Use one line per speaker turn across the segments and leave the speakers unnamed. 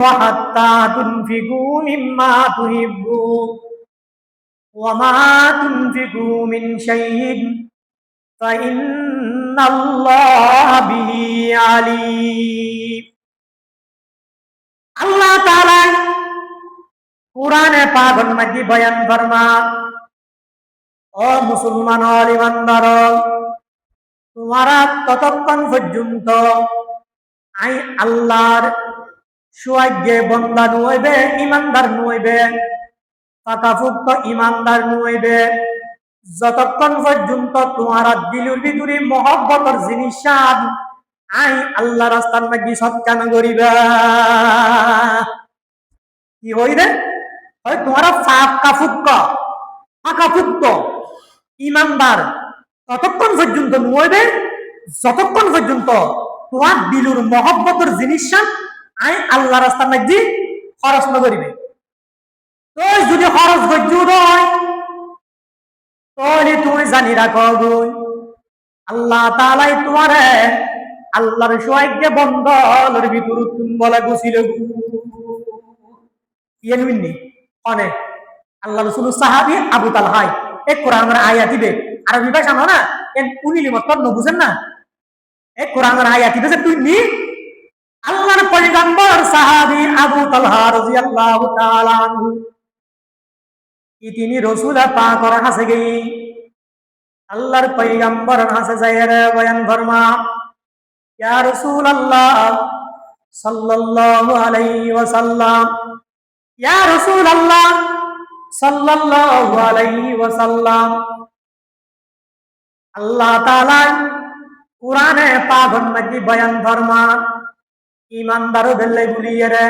وحتى تنفقوا مما تحبون وما تنفقوا من شيء فإن الله به عليم আল্লাহ তাআলা কোরআনে পাগল মাঝি বয়ান ফরমা ও মুসলমান ও ইমানদার তোমারা ততক্ষণ পর্যন্ত আই আল্লাহর সুয়াগ্যে বন্দা নুইবে ইমানদার নুইবে পাকাফুক্ত ইমানদার নুইবে যতক্ষণ পর্যন্ত তোমারা দিলুর ভিতরে মহব্বতর জিনিস আই আল্লাহ রাস্তার নাকি সৎকান করিবা। কি হইবে? তোমারা ফাঁকা ফুক্ক ফাঁকা ফুক্ক ইমানদার। ততক্ষণ পর্যন্ত নুইবে যতক্ষণ পর্যন্ত তোমার দিলুর মহব্বতর জিনিস আই আল্লাহ রাস্তার নাকি খরচ নগরিবে তো যদি খরচ গজ্জু হয় তাহলে তুমি জানি রাখো গুণ আল্লাহ তালাই তোমারে আল্লাহর সোয়াইকে বন্ধলের ভিতর তুমি বলে গুছিল ইয়ে অনেক আল্লাহ রসুল সাহাবি আবু তালহাই এক কোরআনের আয়া দিবে। আরবি ভাষা না, এন উনি মত বুঝেন না। এক কোরআনের আয়া দিবে যে তুই নি পয়গম্বর সাহাবি আবু তালহা রাদিয়াল্লাহু তাআলা কি তিনি রসুল পাকর হাসে গই? আল্লাহর পয়গম্বর হাসে যায় রে বয়ান ফরমা, ইয়া রাসূলুল্লাহ সাল্লাল্লাহু আলাইহি ওয়াসাল্লাম, ইয়া রাসূলুল্লাহ সাল্লাল্লাহু আলাইহি ওয়াসাল্লাম। আল্লাহ তাআলা কোরআনে পাগন নাকি বয়ান ফরমা ইমানদার বেল্লাই গুলিয়ে রে,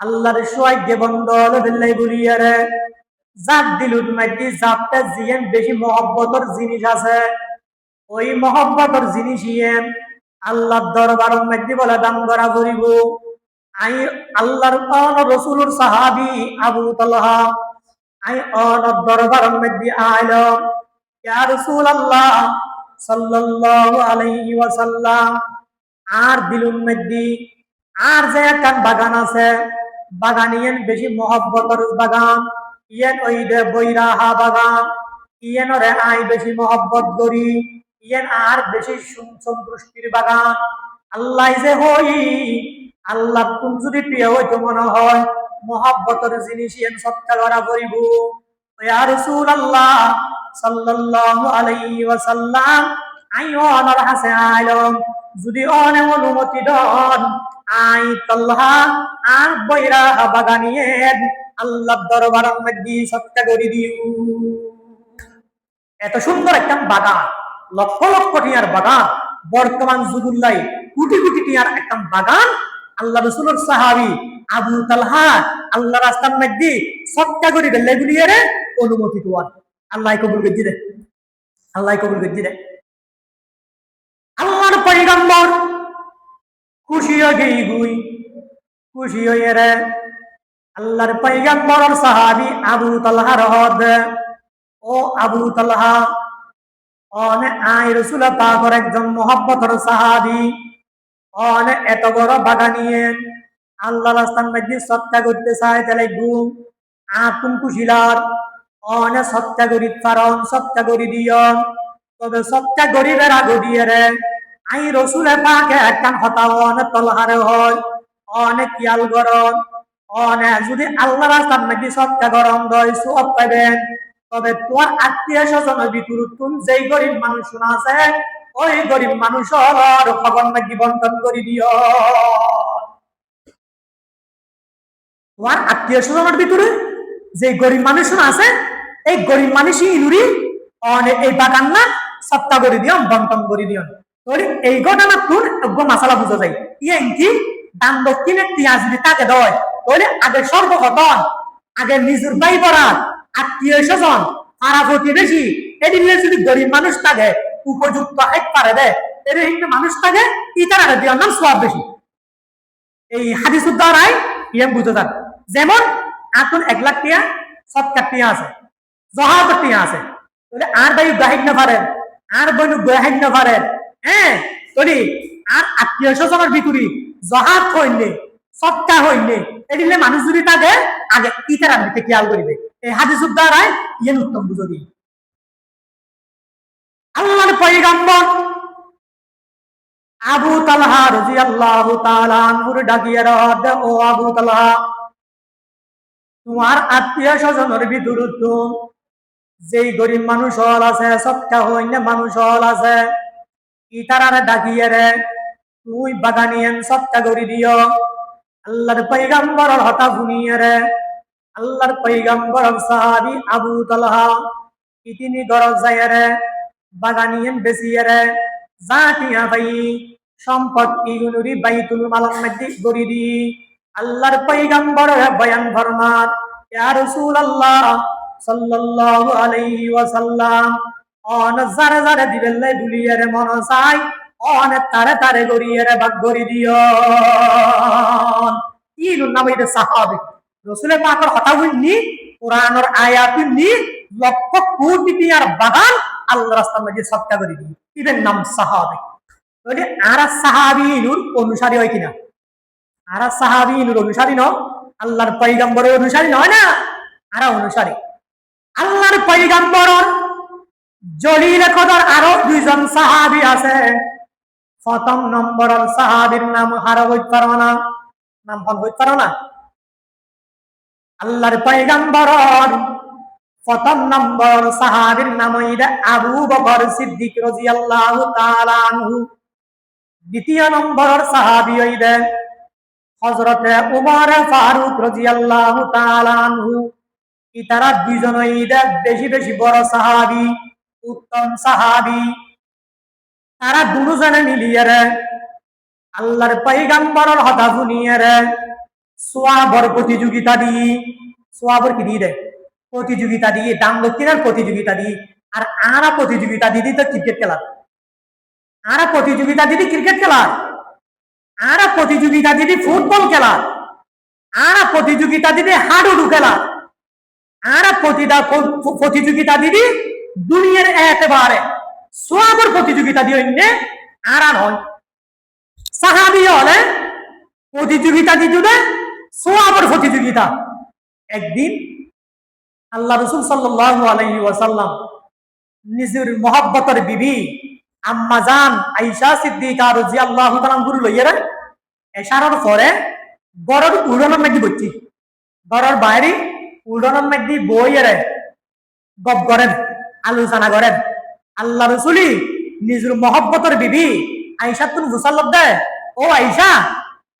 আল্লাহর সোয়াইকে বন্ধল বেল্লাই গুলিয়ে রে। জাত দিলুর মধ্যে জাতটা জিয়েন বেশি মহব্বতর জিনিস আছে। ওই মহব্বতর জিনিস ইয়েন আল্লাহর দরবার মধ্যে বলে দাম করা করিব। আই আল্লাহর অন রসুলুর সাহাবি আবু তালহা, আই অন দরবার মধ্যে আইল। ইয়া রাসূলুল্লাহ সাল্লাল্লাহু আলাইহি ওয়াসাল্লাম আর দিলুর মধ্যে আর যে একটা বাগান আছে, বাগান ইয়েন বেশি মহব্বতর বাগান। ইয়েন ওই দে বৈরাহা বাগান। ইয়েন রে আই বেশি মহব্বত করি। ইয়েন আর বেশি সন্তুষ্টির বাগান। আল্লাহ যে হই, আল্লাহ কোন যদি প্রিয় হইতো মনে হয়, মহব্বতর জিনিস ইয়েন সৎকা করা করিব। ইয়া রাসূলুল্লাহ সাল্লাল্লাহু আলাইহি ওয়াসাল্লাম আই অনর হাসে আইলম যদি অনে অনুমতি দন, আই তল্লাহা আর বৈরা বাগানিয়ে আল্লাহ দরবার মধ্যে সৎকা করে দিও। এত সুন্দর একটা বাগান, লক্ষ লক্ষ টিয়ার বাগান, বর্তমান যুগুল্লাই কোটি কোটি টিয়ার একটা বাগান। আল্লাহ রসুলের সাহাবি আবু তালহা আল্লাহ রাস্তার মধ্যে সৎকা করে বেল্লাই অনুমতি তোয়ার আল্লাহ কবুল গেজি রে আল্লাহ কবুল গেজি রে আল্লাহর পৈগম্বর খুশি হয়ে গুই খুশি হয়ে রে। আল্লাহর পৈগম্বর সাহাবি আবু তালহার হদ ও আবু তালহা, অনে আই রসুল পাকর একজন মোহাম্মতর সাহাবি। অনে এত বড় বাগানিয়ে আল্লাহ রাস্তার মধ্যে সত্তা করতে চায়, তাহলে গুম। আতুন কুশিলার অনে সত্তা করি, কারণ সত্তা করি দিও তবে সত্তা গরিবের আগো দিয়ে রে। আই রসুলের পাকে একখান হতা অনেক তলহারে হয়, অনেক কিয়াল গরম, অনেক। যদি আল্লাহ রাস্তার নাকি সত্তা গরম দয়, সব পাইবেন। তবে তোমার আত্মীয় স্বজনের ভিতর তুমি যেই গরিব মানুষ আছে, ওই গরিব মানুষের খবর নাকি বন্টন করে দিও তোমার আত্মীয় স্বজনের ভিতরে যে গরিব মানুষ আছে, এই গরিব মানুষই ইনুরি অনেক এই বাগান না সত্তা করে দিও বন্টন করে দিও এই ঘটনা তোর মাসালা বুঝা যায়। ইয়ে কি? দান দক্ষিণে টিয়া যদি তাকে দেয়। তাহলে আগে সর্বপ্রথম আগে নিজের বাই পড়ার আত্মীয় স্বজন পাড়া প্রতিবেশী এদিন যদি গরিব মানুষ থাকে, উপযুক্ত এক পারে দেয় এর হিন্দু মানুষ থাকে ইতার আগে দিয়ে নাম সব বেশি এই হাদিস দ্বারাই ইয়াম বুঝে যান যেমন, আতুন এক লাখ টিয়া সৎকার টিয়া আছে জহাত টিয়া আছে। তাহলে আর ভাই গাহিক না পারেন আর বইনু গাহিক না পারেন আর আত্মীয় স্বজনের ভিতরি জহাত হইলে এদিলে মানুষ যদি আগে ইতার আনবিতে খেয়াল করিবে এই উত্তম আল্লাহর পয়গাম্বর আবু তালহা তাআলা আনহুর ডাকিয়ে ও আবু তালহা তোমার আত্মীয় স্বজনের ভিতরত যেই গরিব মানুষ হল আছে সবটা হইনে মানুষ হল আছে ইতারারে ডাকিয়ে রে তুই বাগানিয়েন সবটা গড়ি দিও। আল্লাহর পৈগম্বরের হতা শুনিয়ে রে আল্লাহর পৈগম্বর সাহাবি আবু তালহা ইতিনি গরজ যায় রে বাগানিয়েন বেশিয়ে রে জাতিয়া ভাই সম্পত্তি গুনুরি বাইতুল মালার মধ্যে গড়ি দি। আল্লাহর পৈগম্বর বয়ান ফরমান ইয়া রাসূলুল্লাহ সাল্লাল্লাহু আলাইহি ওয়াসাল্লাম অন জারে দিবেল্লাই বুলিয়ে রে মন চাই। অন তারে তারে গড়িয়ে বাগ গড়ি দিও। ইলু নামে সাহাবি। রসুলের পাকের কথা শুননি, কোরআনের আয়াত শুননি, লক্ষ কোটি বাগান আল্লাহ রাস্তার মধ্যে করে নাম সাহাবি। তাহলে আরা সাহাবিনুর অনুসারী হয় কিনা? আরা সাহাবিনুর অনুসারী ন আল্লাহর পৈগম্বরের অনুসারী নয় না? আরা অনুসারী। আল্লাহর পৈগম্বরের জলিল কদর আরও দুইজন সাহাবি আছে। প্রথম নম্বরের সাহাবির নাম হারা হইতে পারো না নাম ফল হইতে পারো না আল্লাহর পয়গাম্বরর প্রথম নম্বর সাহাবীর নাম আবু বকর সিদ্দিক আনহু। দ্বিতীয় নম্বর সাহাবী হইলে হযরতে উমর ফারুক রাদিয়াল্লাহু তাআলা আনহু। ইতারা দুইজন হইলে বেশি বেশি বড় সাহাবী। উত্তম সাহাবী। তারা দুজনে মিলিয়ে রে, আল্লাহর পয়গাম্বরের হতা শুনিয়ে রে, সোয়াবর প্রতিযোগিতা দিই সোয়াবর কি দিয়ে প্রতিযোগিতা দিয়ে দাম দক্ষিণের প্রতিযোগিতা দিই আর আরা প্রতিযোগিতা দিদি তো ক্রিকেট খেলার আরা প্রতিযোগিতা দিদি ক্রিকেট খেলার আরা প্রতিযোগিতা দিদি ফুটবল খেলার আরা প্রতিযোগিতা দিদি হাডুডু খেলার আরা প্রতিযোগিতা দিদি দুনিয়ার একেবারে সোয়াবর প্রতিযোগিতা দিয়ে আরা নয়। সাহাবি হলে প্রতিযোগিতা দিতে সোয়াবর প্রতিযোগিতা। একদিন আল্লাহ রসুল সাল্লাল্লাহু আলাইহি ওয়াসাল্লাম নিজের মহব্বতের বিবি, আম্মা জান আইসা সিদ্দিকা রাদিয়াল্লাহু তাআলা গুরু লইয়া এশারার পরে বড়র উড়নের মধ্যে বইছি বড়র বাইরে উড়নের মধ্যে বইয়েরে গপ করেন। আলোচনা করেন। আল্লাহ রসুলি নিজের মহব্বতের বিবি আইসা তুমি মুসাল্লব দে। ও আইসা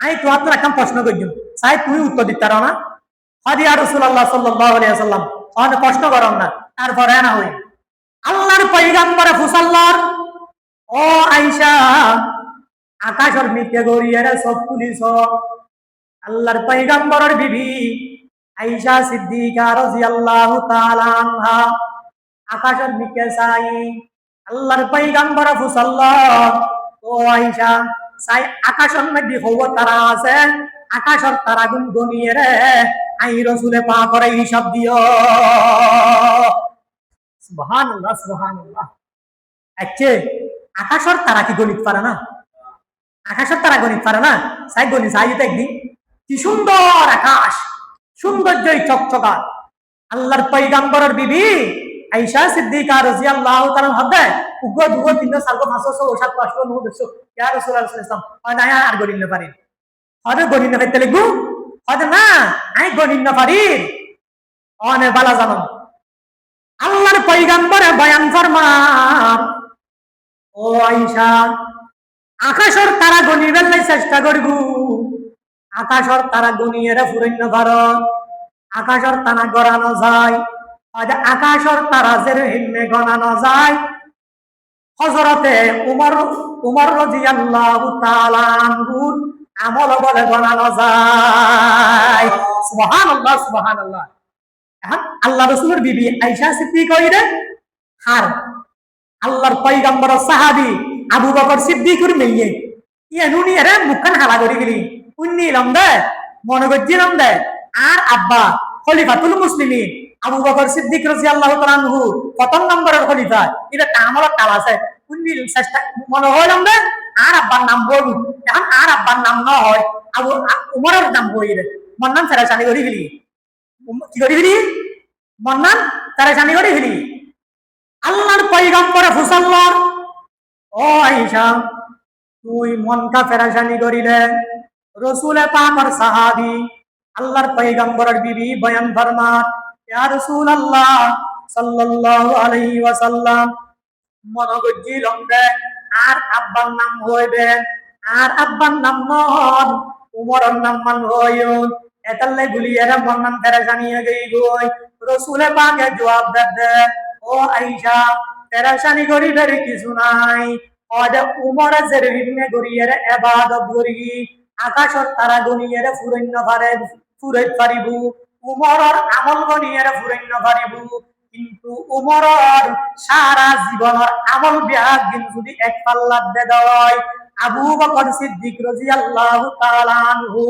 আমি তোমার তো একটা প্রশ্ন করছি চাই তুমি উত্তর দিতে পারো না? হদি আর রসুল্লাহ সাল্লাহ আলিয়া সাল্লাম অনেক কষ্ট করম না, তারপরে না হই আল্লাহর পৈগাম্বরে ফুসাল্লার, ও আইসা মিকে গড়িয়ে সব আল্লাহর পৈগাম্বরের বিবি আইসা সিদ্দিকা রাদিয়াল্লাহু আকাশের মিকে চাই। আল্লাহর পৈগাম্বর ফুসাল্লার ও আইসা, চাই আকাশের মধ্যে হব তারা আছে। আকাশের তারা গুণ গনিয়ে রে, আই রসুলে পা করে হিসাব দিও। সুবহানাল্লাহ সুবহানাল্লাহ। আচ্ছা আকাশের তারা কি গণিত পারে না? আকাশের তারা গণিত পারে না? সাই গণিত সাই একদিন। কি সুন্দর আকাশ, সৌন্দর্যই চকচকা আল্লাহর পৈগাম্বরের বিবি আইসা সিদ্দিকা রাদিয়াল্লাহু তাআলা হবে উগ্র, দুগ্র তিন সালকো ফাঁসো ওষাদ পাঁচশো নহ দুশো ইয়া রাসূলুল্লাহ সাল্লাল্লাহু আলাইহি ওয়াসাল্লাম না আর গণিত পারি হয়তো লিখব? হয়তো না আই গণিত পারি অনে বালা জানাম আল্লাহর পৈগাম্বরে বয়ান ফরমান, ও আইসা আকাশর তারা গণিবের লাই চেষ্টা করব। আকাশর তারা গণিয়ে ফুরন্য ভারত আকাশর তারা গড়ানো যায়। আকাশর তারা যে হিমে গণানো যায়। হজরতে উমর উমর তাআলা আনহুর আমল বলে গণানো যায়। এখন আল্লাহ রসুলের বিবি আইসা সিদ্দিক কইরে হার আল্লাহর পয়গম্বর আবু বকর সিদ্দিকুর মেয়ে। ইয়ে নুনি এরে মুখখান হালা করে গেলি। উন্নি ইলাম দে মনে করছিলাম দে আর আব্বা খলিফাতুল মুসলিমিন। আবু বকর সিদ্দিক রাদিয়াল্লাহু তাআলা আনহু প্রথম নম্বরের খলিফা। এটা কামল কাল আছে। চেষ্টা মনে হইলাম দে আর আব্বার নাম বলু। এখন আর আব্বার নাম ন হয়, আবু উমরের নাম হই রে। মন্নান ফেরাসানি করি ফেলি। কি করি ফেলি? মন্নান ফেরাসানি করি ফেলি। আল্লাহর পৈগম্বরে ফুসাল্লার ও আইসা তুই মনকা ফেরাসানি করিলে রসুলে পাকর সাহাবি, আল্লাহর পৈগম্বরের বিবি বয়ান ফরমান ইয়া আর আব্বার নাম হইবে, আর আব্বার নাম নাম মান নাম ফেরাসানি গই রসুলে জবাব দে ও আইসা ফেরাসানি করিবের কিছু নাই। অদে উমরে জেরবিনে গরিয়ারে এবাদত করি আকাশর তারা গনিয়ারে ফুরন্য পারে ফুরাই পারিব উমরর আমল গনিয়ারে ফুরন্য পারিব কিন্তু উমরর সারা জীবনের আমল বিয়াগ দিন যদি এক পাল্লাত দে দেয় আবু বকর সিদ্দিক রাদিয়াল্লাহু তাআলা আনহু।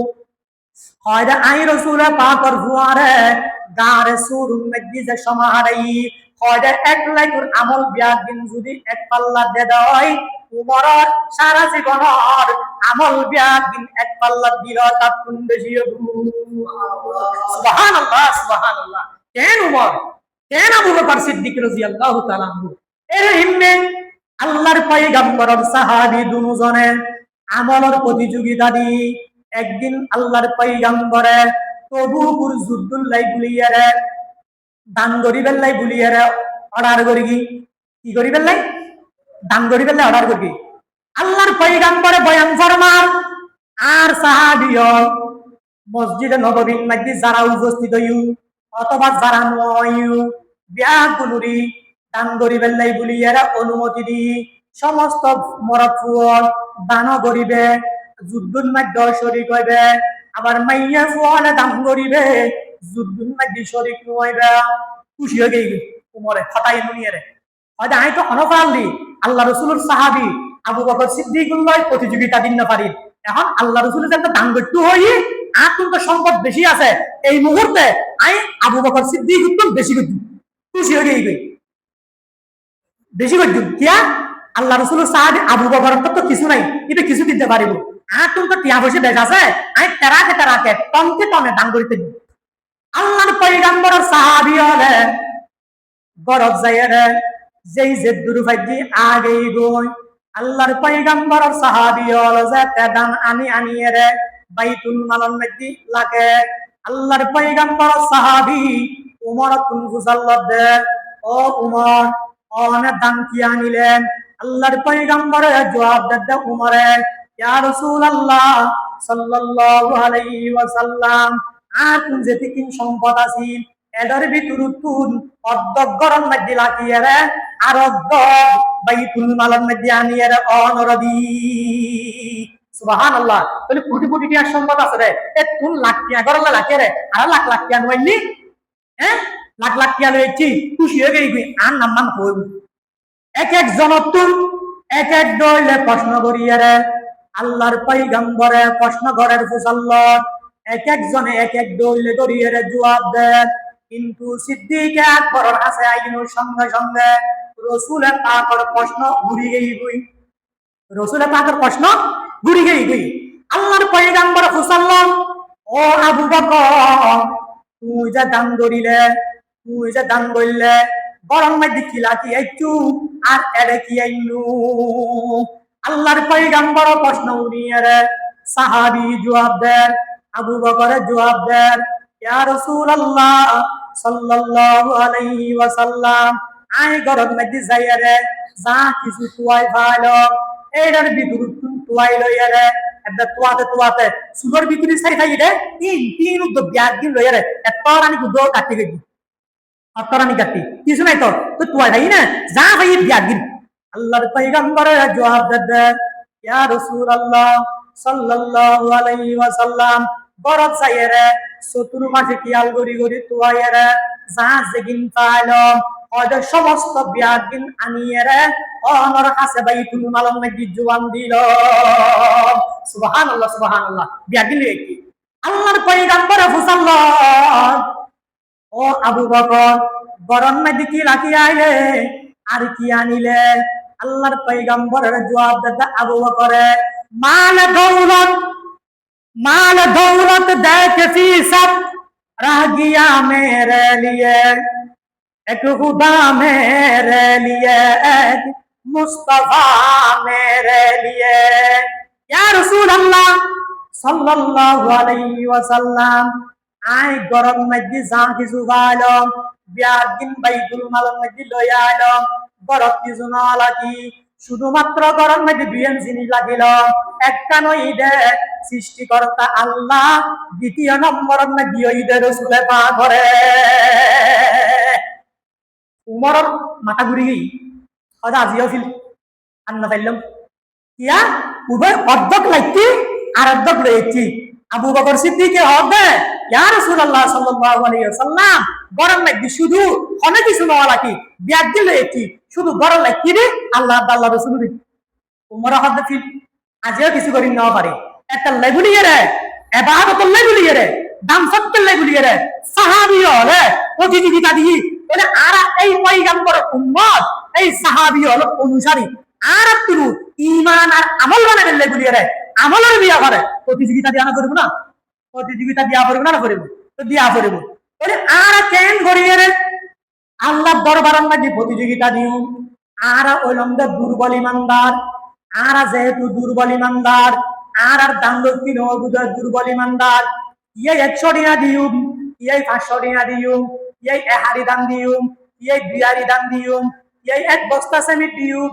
হয়তো আই রসুলে পাকর ফুয়ারে গারে সুরুম মধ্যে যে সমাহারাই হয়তো এক লাইকুর আমল বিয়ার দিন যদি এক পাল্লা দে দেয় উমরর সারা জীবনের আমল বিয়ার দিন এক পাল্লা দিল, তার কোন বেশি সুবহান আল্লাহ সুবহান আল্লাহ কেন উমর? কেন আবু বকর সিদ্দিক রাদিয়াল্লাহু তাআলা আনহু? এর হিম্মে আল্লাহর পয়গম্বরের সাহাবী দুজনে আমলের প্রতিযোগিতা দি একদিন আল্লাহর পয়গম্বরে তবুপুর যুদ্ধুল্লাই গুলিয়ারে দান গরিবের লাই গুলিয়ারে অর্ডার করি কি? কি লাই? দান গরিবের লাই অর্ডার করি আল্লাহর পয়গম্বরে বয়ান ফরমান আর সাহাবিয় মসজিদে নববীর মধ্যে যারা উপস্থিত হইউ অথবা যারা নয়ু বিয়া গুলুরি, দান গরিবের লাই গুলিয়ারে অনুমতি দি সমস্ত মরদ ফুয়ল দান করিবে যুদ্ধুর মধ্যে শরিক হইবে। আবার মাইয়া ফুয়ালে দান করিবে যুদ্ধুর মধ্যে শরিক হইবে। খুশি হয়ে গেই উমরে খটাই নুনিয়ারে হয়তো আমি তো অনপারলি আল্লাহ রসুলের সাহাবি আবু বকর সিদ্দিকুল্লাহ প্রতিযোগিতা দিন না পারি। এখন আল্লাহ একটা দান হই, আর কিন্তু সম্পদ বেশি আছে। এই মুহূর্তে আমি আবু বকর সিদ্দিক উত্তম বেশি করছি খুশি হয়ে গেই বেশি করছি কিয়া? আল্লাহ রসুলের সাহাবি আবু বকর তো কিছু নাই কিন্তু কিছু দিতে পারিব। আর তো টিয়া বসে বেশ আছে আমি তেরাকে তেরাকে টনকে টনে দান করিতে দিই আল্লাহর পৈগম্বরের সাহাবি হলে, গরব যাইরে যেই যে আগেই গই আল্লাহর পৈগম্বরের সাহাবি হলে যে তেদান আনি আনিয়ে রে বাইতুল মালন মধ্যে লাগে। আল্লাহর পৈগম্বর সাহাবি উমর তুম গুসাল্লাদ দে। ও উমর, অনে দান কি আনিলেন? আল্লাহর পৈগম্বরে জবাব দে উমরে। ইয়া রাসূলুল্লাহ সাল্লাল্লাহু আলাইহি ওয়াসাল্লাম, আর তুম যেতে কিন সম্পদ আছিল এডর ভিতর তুন অর্ধক গরম মধ্যে লাকিয়ে রে, আর অর্ধক বাইতুল মালন মধ্যে আনিয়ে রে অনরদি সুবাহান আল্লাহ তাহলে কোটি কোটি টিয়ার সম্পদ আছে রে। এ তুন লাখ টিয়া গরলে লাখে রে। আর লাখ লাখ টিয়া নইলি হ্যাঁ? লাখ লাখ টিয়া লইছি। খুশি হয়ে গেই আর নাম্মান হইব এক এক জনতুন, এক এক দইলে প্রশ্ন করিয়ে রে। আল্লাহর পৈগম্বরে প্রশ্ন ঘরের ফুসাল্লত। এক একজনে এক এক দইলে করিয়ে রে জবাব দেন। কিন্তু সিদ্দিকে আকবরের আছে আইনুর সঙ্গে সঙ্গে রসুলের পাকর প্রশ্ন ঘুরি গেই গই। রসুলের পাকর প্রশ্ন ঘুরি গেই গই। আল্লাহর পৈগম্বর ফুসাল্লাম ও আবু বকর, তুই যে দান করিলে, তুই যে দান করলে গরম মধ্যে খিলা কি একটু আর এড়ে কি আইনু? আল্লাহর পৈগম্বর প্রশ্ন উনিয়ে রে, সাহাবি জবাব দেন, আবু বকর জবাব দেন, ইয়া রাসূলুল্লাহ সাল্লাল্লাহু আলাইহি ওয়াসাল্লাম। আই গরম মধ্যে যাইয়া যা কিছু তুয়াই ভালো। এটার ভিতর তুয়াই লইয়া রে। একটা তুয়াতে তুয়াতে সুগর ভিতরে সাই থাকি রে। তিন তিন উদ্যোগ ব্যাগ দিন লইয়া রে। এত রানি গুদো কাটি গেছি এত রানি কাটি। কিছু নাই তো? তো তুয়াই থাকি না? যা ভাই ব্যাগ দিন আল্লাহর পয়গম্বরের জবাব দে ইয়া রাসূলুল্লাহ সাল্লাল্লাহু আলাইহি ওয়াসাল্লাম, বরফ চাইয়েরে চতুর মাসে কিয়াল গড়ি গড়ি তুয়াইয়েরে যা যেগিন পাইলো হয়তো সমস্ত বিয়াগিন আনিয়েরে অনর কাছে বাই তুমি মালম নাকি জোয়ান দিল। সুবহান আল্লাহ সুবহান আল্লাহ বিয়াগিন কি? আল্লাহর পয়গাম্বরে ফুসাল্লাহ। ও আবু বকর মধ্যে কি রাখি আইলে? আর কি আনিলে? আল্লাহর পয়গাম্বরের জবাব দাদা আবু বকরে মাল দৌলত माल दौलत देख फी सब रह गया मेरे लिए एक खुदा मेरे लिए एक मुस्तफा मेरे लिए या रसूल अल्लाह সাল্লাল্লাহু আলাইহি ওয়াসাল্লাম আই গরম মধ্যে যা কিছু খাইলাম বিয়ার দিন বাইতুল মালের মধ্যে লইয়া আইলাম গরম কিছু না লাগি শুধুমাত্র গরম মধ্যে দুইয়েন জিনিস লাগিল, একটা নই দে সৃষ্টিকর্তা আল্লাহ, দ্বিতীয় নম্বর মধ্যে ওই দে রসুলে পা করে। উমরের মাথা ঘুরি গই হয়তো আজিও ফিল, আন্না পাইলাম ইয়া, উভয় অর্ধক লাগতি আর অর্ধক রয়েছি আবু বকর সিদ্দিকে হবে ইয়া রাসূলুল্লাহ সাল্লাল্লাহু আলাইহি ওয়াসাল্লাম, গরম লাগি শুধু অনেক কিছু নেওয়া লাগি বিয়ার দিল রয়েছি শুধু গরম লাগি রে? আল্লাহ আল্লাহ রাসূল রে উমর ফিল। আজও কিছু করি নেওয়া পারে। একটা লেগুলিয়ে রে এবাদত লেগুলিয়ে রে দাম সত্য লেগুলিয়ে রে সাহাবী হলে প্রতিযোগিতা দিয়ে বলে আর এই পয়গাম্বর উম্মত, এই সাহাবী হলো অনুসারী। আর তুলু ইমান আর আমল বানাবেন লেগুলিয়ে রে আমলের বিয়া করে প্রতিযোগিতা দিয়া না করব না? প্রতিযোগিতা দিয়া করব না করব? তো দিয়া করব। বলে, আর কেন করিয়ে রে? আল্লাহ দরবারের মাঝে প্রতিযোগিতা দিও, আর ওইলন্দ দুর্বল ইমানদার, আর যেহেতু দুর্বল ইমানদার, আর আর দক্ষিণ অবুদের দুর্বল ইমানদার ইয়ে একশো টিয়া দিউম ইয়ে পাঁচশো টিয়া দিউম ইয়ে এহারি দান দিউম ইয়ে বিয়ারি দান দিউম ইয়ে এক বস্তা সেমিট দিউম